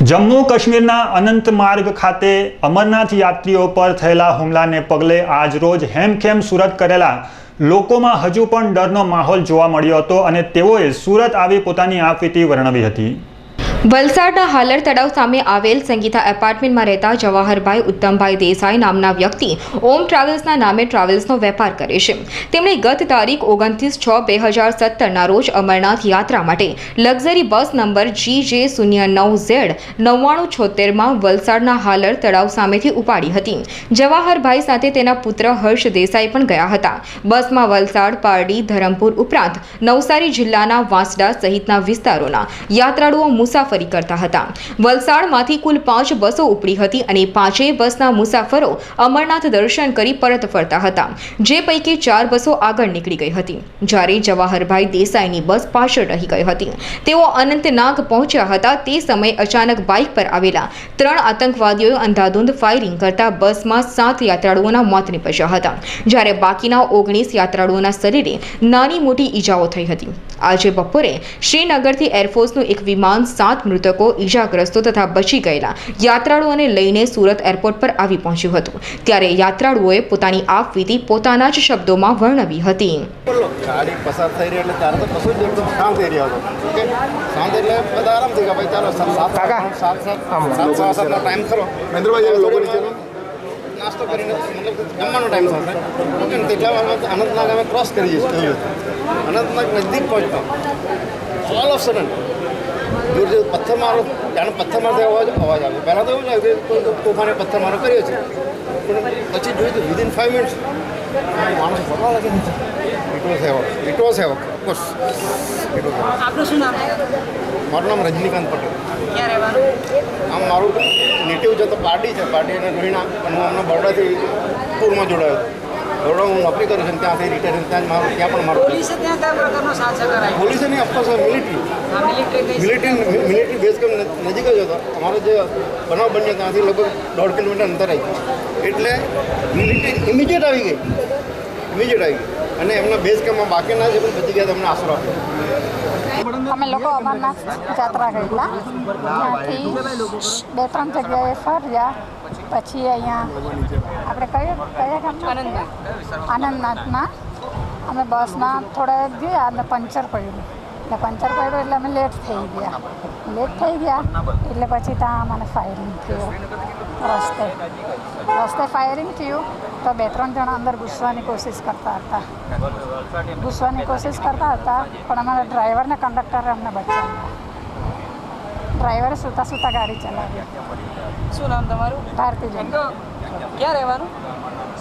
જમ્મુ કાશ્મીરના અનંતમાર્ગ ખાતે અમરનાથ યાત્રીઓ પર થયેલા હુમલાને પગલે આજરોજ હેમખેમ સુરત કરેલા લોકોમાં હજુ પણ ડરનો માહોલ જોવા મળ્યો હતો અને તેઓએ સુરત આવી પોતાની આપવીતી વર્ણવી હતી. વલસાડના હાલર તળાવ સામે આવેલ સંગીતા એપાર્ટમેન્ટમાં રહેતા જવાહરભાઈ ઉત્તમભાઈ દેસાઈ નામના વ્યક્તિ ઓમ ટ્રાવેલ્સના નામે ટ્રાવેલ્સનો વેપાર કરે છે. તેમણે ગત તારીખ ઓગણત્રીસ છ બે હજાર સત્તરના રોજ અમરનાથ યાત્રા માટે લક્ઝરી બસ નંબર જી જે શૂન્ય નવ ઝેડ નવ્વાણું છોતેરમાં વલસાડના હાલર તળાવ સામેથી ઉપાડી હતી. જવાહરભાઈ સાથે તેના પુત્ર હર્ષ દેસાઈ પણ ગયા હતા. બસમાં વલસાડ, પારડી, ધરમપુર ઉપરાંત નવસારી જિલ્લાના વાંસડા સહિતના વિસ્તારોના યાત્રાળુઓ મુસાફરી કરતા હતા. વલસાડમાંથી કુલ પાંચ બસો ઉપડી હતી અને પાંચેય બસના મુસાફરો અમરનાથ દર્શન કરી પરત ફરતા હતા, જે પૈકી ચાર બસો આગળ નીકળી ગઈ હતી. જ્યારે જવાહરભાઈ દેસાઈની બસ પાછળ રહી ગઈ હતી. તેઓ અનંતનાગ પહોંચ્યા હતા તે સમયે અચાનક બાઇક પર આવેલા ત્રણ આતંકવાદીઓએ અંધાધૂંધ ફાયરિંગ કરતા બસમાં સાત યાત્રાળુઓના મોત નીપજ્યા હતા. જ્યારે બાકીના ઓગણીસ યાત્રાળુઓના શરીરે નાની મોટી ઈજાઓ થઈ હતી. આજે બપોરે શ્રીનગરથી એરફોર્સનું એક વિમાન સાત મૃતકો ઈજાગ્રસ્તો તથા બચી ગયેલા યાત્રાળુઓને લઈને સુરત એરપોર્ટ પર આવી પહોંચ્યું હતું. ત્યારે યાત્રાળુઓએ પોતાની આપવીતી પોતાના જ શબ્દોમાં વર્ણવી હતી. ગાડી પસાર થઈ રહી એટલે ત્યારે તો કશું જ એકદમ શાંત એરિયા હતો શાંત એટલે બધા આરામથી કે ભાઈ ચાલો સાત સાત સાત સાત સાત સાતનો ટાઈમ ખરો. મહેન્દ્રભાઈ એ નાસ્તો કરીને મતલબ જમવાનો ટાઈમ થશે ઓકે ને તેટલા વારમાં અનંતનાગ અમે ક્રોસ કરીએ છીએ અનંતનાગ નજીક પહોંચતા. ઓલ ઓફ સડન જોર જોર પથ્થર મારો જાણે પથ્થર મારતો અવાજ અવાજ આવ્યો પહેલાં તો એવું લાગે કે તોફાને પથ્થર મારો કર્યો છે. પણ પછી જોયું તો વિધિન ફાઇવ મિનિટ્સ માણસ ફરવા લાગે it was havoc it was havoc of course it was આપનું શું નામ? મારું નામ રજનીકાંત પટેલ. આમ મારું નેટિવ છે તો પાર્ટી છે પાર્ટી અને રોહિણા અને હું હમણાં બરોડાથી પૂરમાં જોડાયો હતો બરોડા હું નોકરી કરું છું અને ત્યાંથી રિટાયર ત્યાં જ મારું ત્યાં પણ મારું પોલીસે ત્યાં કયા પ્રકારનો સાથ સહકાર આપ્યો પોલીસ નહીં ઓફકોર્સ મિલિટરી આ મિલિટરી કઈ મિલિટરી મિલિટરી બેઝ કેમ્પ નજીક જ હતો અમારો જે બનાવ બન્યો ત્યાંથી લગભગ દોઢ કિલોમીટર અંતર આવી એટલે મિલિટરી ઇમિડિયેટ આવી ગઈ ઇમિડિયેટ આવી ગઈ અને એમના બેઝ કેમ્પમાં બાકી ના છે પણ બચી ગયા તમને આશરો આપ્યો અમે લોકો અમરનાથ જાત્રા ગયેલા ત્યાંથી બે ત્રણ જગ્યાએ ફર્યા પછી અહીંયા આપણે કયો કયા ગામમાં આનંદનાથમાં અમે બસમાં થોડા ગયા અને પંચર પડ્યું. એટલે પંચર પડ્યું એટલે અમે લેટ થઈ ગયા. લેટ થઈ ગયા એટલે પછી ત્યાં મને ફાયરિંગ થયું. રસ્તે. રસ્તે ફાયરિંગ થયું તો બે ત્રણ જણા અંદર ઘૂસવાની કોશિશ કરતા હતા. ઘૂસવાની કોશિશ કરતા હતા પણ અમારા ડ્રાઈવરને કંડક્ટરે અમને બચાવ્યા. ડ્રાઈવરે સૂતા સૂતા ગાડી ચલાવી. શું નામ તમારું? ભારતીબેન. क्या रहवान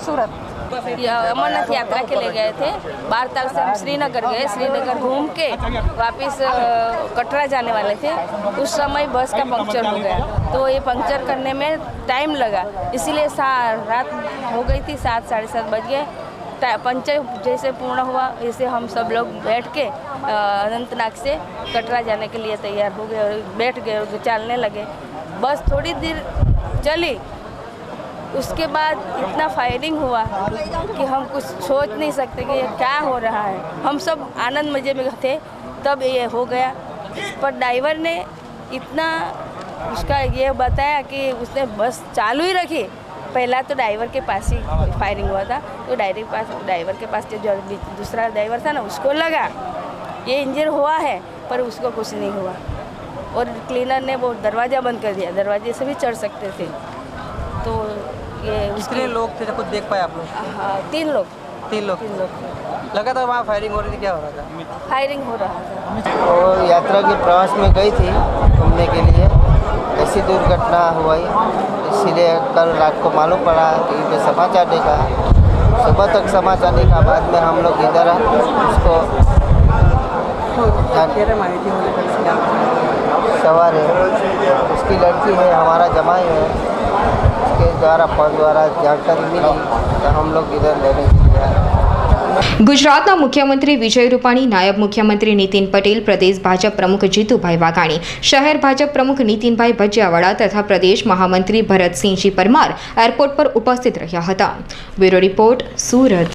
सूरत अमरनाथ यात्रा के लिए गए थे बारह तारीख से हम श्रीनगर गए श्रीनगर घूम के वापस कटरा जाने वाले थे उस समय बस का पंक्चर हो गया तो ये पंक्चर करने में टाइम लगा इसीलिए रात हो गई थी सात साढ़े सात बज गए पंचर जैसे पूर्ण हुआ इसे हम सब लोग बैठ के अनंतनाग से कटरा जाने के लिए तैयार हो गए और बैठ गए और चलने लगे बस थोड़ी देर चली उसके बाद इतना फायरिंग हुआ कि हम कुछ सोच नहीं सकते कि ये क्या हो रहा है। हम सब आनंद मज़े में थे, तब ये हो गया। पर ड्राइवर ने इतना उसका ये बताया कि उसने बस चालू ही रखी। पहला तो ड्राइवर के पास ही फायरिंग हुआ था तो के पास ड्राइवर के पास जो दूसरा ड्राइवर था ना, उसको लगा। ये इंजन हुआ है, पर उसको कुछ नहीं हुआ। और क्लीनर ने वो दरवाज़ा बंद कर दिया। दरवाजे से भी चढ़ सकते थे। तो ये कितने उसके लोग थे कुछ देख पाए आप लोग? हाँ तीन लोग। तीन लोग। तीन लोग लगा था वहाँ फायरिंग हो रही थी क्या हो रहा था? फायरिंग हो रहा था। और यात्रा के प्रवास में गई थी घूमने के लिए। ऐसी दुर्घटना हुई इसीलिए कल रात को मालूम पड़ा टी पे समाचार देखा। सुबह तक समाचार देखा बाद में हम लोग इधर उसको सवार है। उसकी लड़की है हमारा जमाई है। उसके द्वारा फोन द्वारा जानकारी मिली तो हम लोग इधर लेने के लिए आए ગુજરાતના મુખ્યમંત્રી વિજય રૂપાણી નાયબ મુખ્યમંત્રી નીતિન પટેલ પ્રદેશ ભાજપ પ્રમુખ જીતુભાઈ વાઘાણી શહેર ભાજપ પ્રમુખ નીતિનભાઈ ભજિયાવાળા તથા પ્રદેશ મહામંત્રી ભરતસિંહજી પરમાર એરપોર્ટ પર ઉપસ્થિત રહ્યા હતા બ્યુરો રિપોર્ટ સુરત